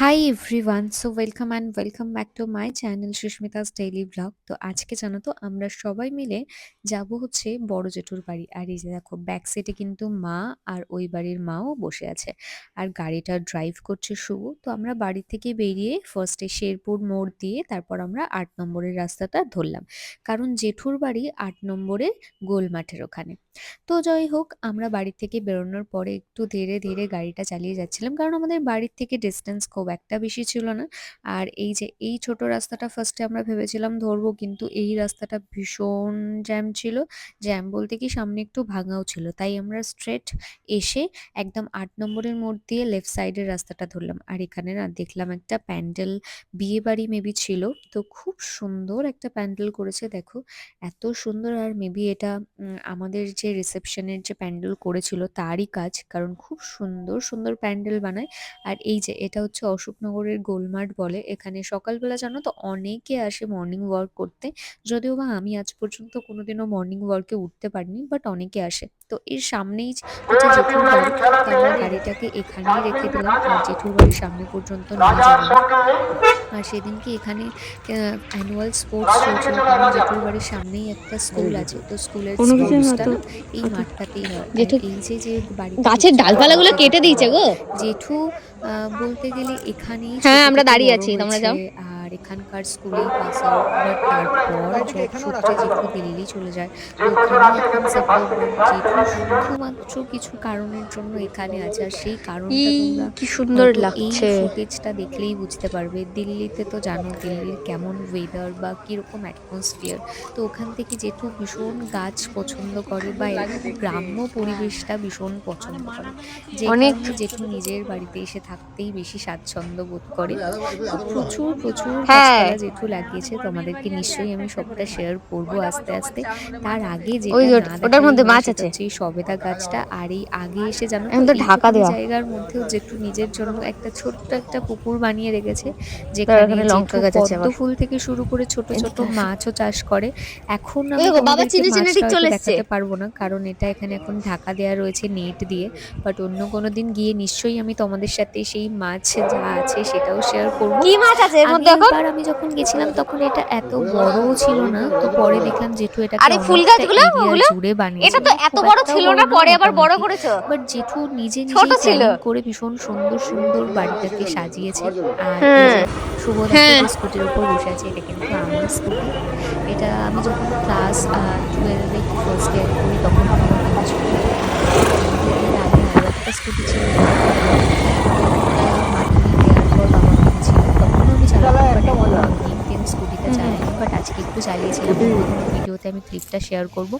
Hi everyone so welcome and welcome back to my channel Susmita's daily blog তো আজকে জানো তো, আমরা সবাই মিলে যাব হচ্ছে বড় জেঠুর বাড়ি। আর এই যে দেখো ব্যাক সাইডে কিন্তু মা আর ওই বাড়ির মাও বসে আছে। আর গাড়িটা ড্রাইভ করছে শুভ। তো আমরা বাড়ি থেকে বেরিয়ে ফার্স্টে শেরপুর মোড় দিয়ে তারপর আমরা আট নম্বরের রাস্তাটা ধরলাম। কারণ জেঠুর বাড়ি আট নম্বরে গোল মাঠের ওখানে। তো যাই হোক, আমরা বাড়ি থেকে বেরোনোর পরে একটু ধীরে ধীরে গাড়িটা চালিয়ে যাচ্ছিলাম। কারণ আমাদের বাড়ির থেকে ডিস্টেন্স খুব একটা বেশি ছিল না। আর এই যে এই ছোট রাস্তাটা ফার্স্টে আমরা ভেবেছিলাম ধরবো কিন্তু এই রাস্তাটা ভীষণ জ্যাম ছিল। জ্যাম বলতে কি সামনে একটু ভাঙাও ছিল। তাই আমরা স্ট্রেট এসে একদম আট নম্বরের মোড় দিয়ে লেফট সাইডের রাস্তাটা ধরলাম। আর এখানে না দেখলাম একটা প্যান্ডেল, বিয়ে বাড়ি মেবি ছিল। তো খুব সুন্দর একটা প্যান্ডেল করেছে দেখো। এত সুন্দর আর মেবি এটা আমাদের যে রিসেপশনের যে প্যান্ডেল করেছিল তারই কাজ। কারণ খুব সুন্দর সুন্দর প্যান্ডেল বানায়। আর এই যে এটা হচ্ছে অশোকনগরের গোলমার্ট বলে এখানে সকালবেলা জানো তো অনেকে আসে মর্নিং ওয়াক করতে। যদিও বা আমি আজ পর্যন্ত কোনোদিনও মর্নিং ওয়ার্কে উঠতে পারিনি বাট অনেকে আসে। তো এর সামনেই হচ্ছে জেঠুর বাড়ি তো আমরা গাড়িটাকে এখানেই রেখে দিলাম। আর জেঠুর বাড়ির সামনে পর্যন্ত নিয়ে যাব আর সেদিনকে এখানে অ্যানুয়াল স্পোর্টস চলছিল। কারণ জেঠুর বাড়ির সামনেই একটা স্কুল আছে। তো স্কুলের স্পোর্টসটা এই মাঠটাতেই হয়। আর এই যে যে বাড়িটা গাছের ডালপালাগুলো কেটে দিয়েছে গো। জেঠু আহ, বলতে গেলে এখানেই হ্যাঁ, আমরা দাঁড়িয়ে আছি, তোমরা যাও। এখানকার স্কুলেই পাস আউট তারপর জব সূত্রে দিল্লি চলে যায় তো ওখানে এখন সেটেল শুধুমাত্র কিছু কারণের জন্য এখানে আছে আর সেই কারণটা তোমরা কি সুন্দর লাগছে এই ফুটেজটা দেখলেই বুঝতে পারবে। দিল্লিতে তো জানো দিল্লির কেমন ওয়েদার বা কীরকম অ্যাটমসফিয়ার তো ওখান থেকে যেহেতু ভীষণ গাছ পছন্দ করে বা এরকম গ্রাম্য পরিবেশটা ভীষণ পছন্দ করে যে অনেক- কারণে জেঠু নিজের বাড়িতে এসে থাকতেই বেশি স্বাচ্ছন্দ্য বোধ করে। প্রচুর প্রচুর হ্যাঁ। গাছপালা জেঠু লাগিয়েছে তোমাদেরকে নিশ্চয়ই আমি সবটা শেয়ার করব আস্তে আস্তে। তার আগে যেটা ওট- ওটার মধ্যে মাছ আছে। এই সবেদা গাছটা। আর এই আগে এসে জানো এখন তো ঢাকা দেওয়া। জায়গার মধ্যেও জেঠু নিজের জন্য একটা ছোট্ট একটা পুকুর বানিয়ে রেখেছে যেখানে লঙ্কা গাছ আছে ফুল থেকে শুরু করে ছোট ছোট মাছও চাষ করে। এখন আমি বাবা চিনে চিনে ঠিক চলে। দেখাতে পারব না কারণ এটা এখানে এখন ঢাকা দেওয়া রয়েছে নেট দিয়ে। বাট অন্য কোনো দিন গিয়ে নিশ্চয়ই আমি তোমাদের সাথে সেই মাছ যা আছে সেটাও শেয়ার করব। কি মাছ আছে এর মধ্যে এখন? আগেরবার আমি যখন গেছিলাম তখন এটা এত বড় ছিল না তো পরে দেখলাম জেঠু এটা আরে ফুল গাছগুলো, ওগুলো? জুড়ে বানিয়েছে এটা তো এত বড় ছিল না পরে আবার বড় করেছ বাট জেঠু নিজে ছোট নিজে ছিল। করে ভীষণ সুন্দর সুন্দর বাড়িটাকে সাজিয়েছে আর হ্যাঁ। শুভ হ্যাঁ। স্কুটির উপর বসে আছে এটা কিন্তু আমার স্কুটি এটা আমি যখন ক্লাস টুয়েলভে ফার্স্ট ইয়ারে পড়ি তখন আমার স্কুটি ছিল স্কুটিটা চালাই বাট আজকে একটু চালিয়েছিলাম। ভিডিওতে আমি ক্লিপটা শেয়ার করব।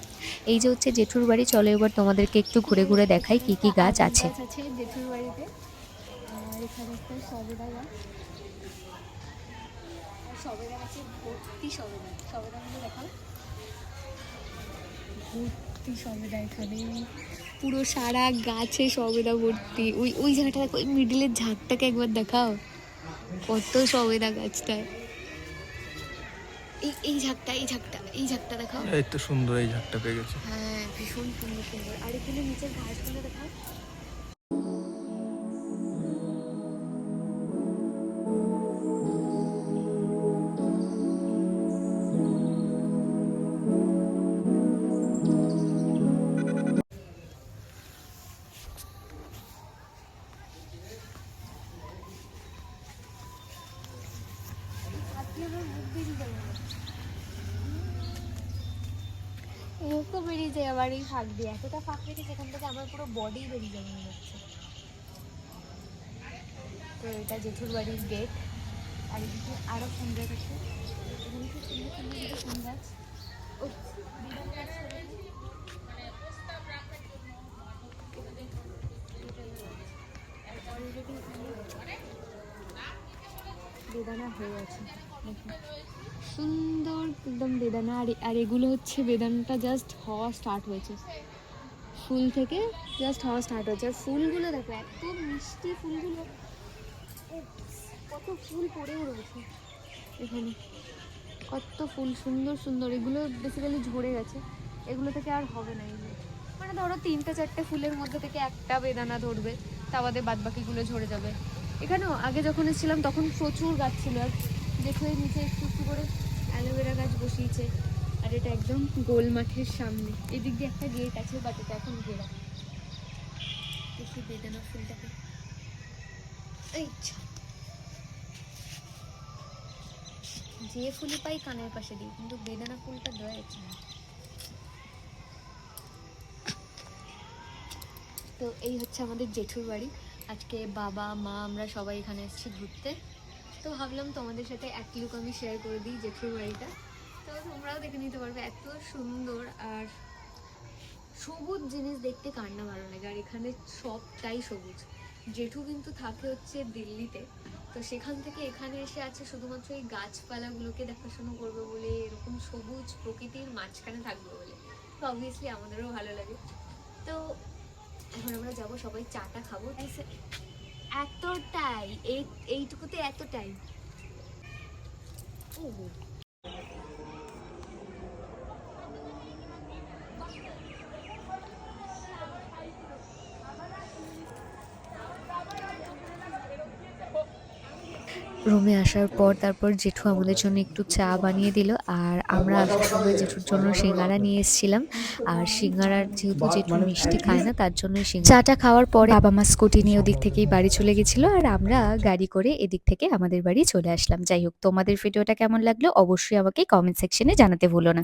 এই যে হচ্ছে জেঠুর বাড়ি, চলো এবার তোমাদেরকে একটু ঘুরে ঘুরে দেখাই কি কি গাছ আছে। জেঠুর বাড়িতে। এখানে পুরো সারা গাছে সবেদা ভর্তি। ওই ওই জায়গাটা, ওই মিডিলের ঝাঁকটাকে একবার দেখাও। কত সবেদা গাছটায় এই এই ঝাঁকটা এই ঝাঁকটা এই ঝাঁকটা দেখাও। এই তো সুন্দর এই ঝাড়টা পেয়ে গেছে। হ্যাঁ ভীষণ সুন্দর সুন্দর। আর এখানে নিচের ঘাসগুলো দেখাও। মুখও বেরিয়ে যায় আবার এই ফাঁক দিয়ে। এতটা ফাঁক রেখে যেখান থেকে আমার পুরো বডি বেরিয়ে যাবে মনে হচ্ছে। তো এটা জেঠুর বাড়ির গেট আর এদিকে আরও গাছ আছে। এখানে সুন্দর সুন্দর ফুল গাছ। বেদানা হয়ে আছে। সুন্দর একদম বেদানা, আর আর এগুলো হচ্ছে বেদানাটা জাস্ট হওয়া স্টার্ট হয়েছে। ফুল থেকে জাস্ট হওয়া স্টার্ট হয়েছে। আর ফুলগুলো দেখো, এত মিষ্টি ফুলগুলো। কত ফুল পড়েও রয়েছে এখানে। কত ফুল, সুন্দর সুন্দর। এগুলো বেসিক্যালি ঝরে গেছে। এগুলো থেকে আর হবে না এগুলো। মানে ধরো তিনটে, চারটে ফুলের মধ্যে থেকে একটা বেদানা ধরবে তা বাদে বাদ বাকিগুলো ঝরে যাবে। এখানেও আগে যখন এসেছিলাম, তখন প্রচুর গাছ ছিল। আর দেখো নিচে একটু একটু করে অ্যালোভেরা গাছ বসিয়েছে। আর এটা একদম গোল মাঠের সামনে। এদিক দিয়ে একটা গেট আছে বাট এটা এখন ঘেরা। দেখি বেদানা ফুলটাকে। যে ফুলই পাই কানের পাশে দিই, কিন্তু বেদানা ফুলটা দেওয়া যাচ্ছে না। তো এই হচ্ছে আমাদের জেঠুর বাড়ি। আজকে বাবা, মা, আমরা সবাই এখানে এসেছি ঘুরতে। তো ভাবলাম তোমাদের সাথে এক লুক আমি শেয়ার করে দিই জেঠুর বাড়িটা। তো তোমরাও দেখে নিতে পারবে, এত সুন্দর আর সবুজ জিনিস দেখতে কার না ভালো লাগে। আর এখানে সবটাই সবুজ। জেঠু কিন্তু থাকে হচ্ছে দিল্লিতে। তো সেখান থেকে এখানে এসে আছে শুধুমাত্র এই গাছপালাগুলোকে দেখাশোনা করবে বলে, এরকম সবুজ প্রকৃতির মাঝখানে থাকবে বলে। তো অবভিয়াসলি আমাদেরও ভালো লাগে। তো এখন আমরা যাব, সবাই চাটা খাব এসে- এতটাই এই এইটুকুতে এতটাই। ও রুমে আসার পর তারপর জেঠু আমাদের জন্য একটু চা বানিয়ে দিল আর আমরা আসার সময় জেঠুর জন্য সিঙ্গারা নিয়ে এসেছিলাম। আর সিঙ্গারার যেহেতু জেঠু মিষ্টি খায় না, তার জন্য চাটা খাওয়ার পরে বাবা মা স্কুটি নিয়ে ওদিক থেকেই বাড়ি চলে গেছিল আর আমরা গাড়ি করে এদিক থেকে আমাদের বাড়ি চলে আসলাম। যাই হোক, তোমাদের ভিডিওটা কেমন লাগল অবশ্যই আমাকে কমেন্ট সেকশনে জানাতে ভুলো না।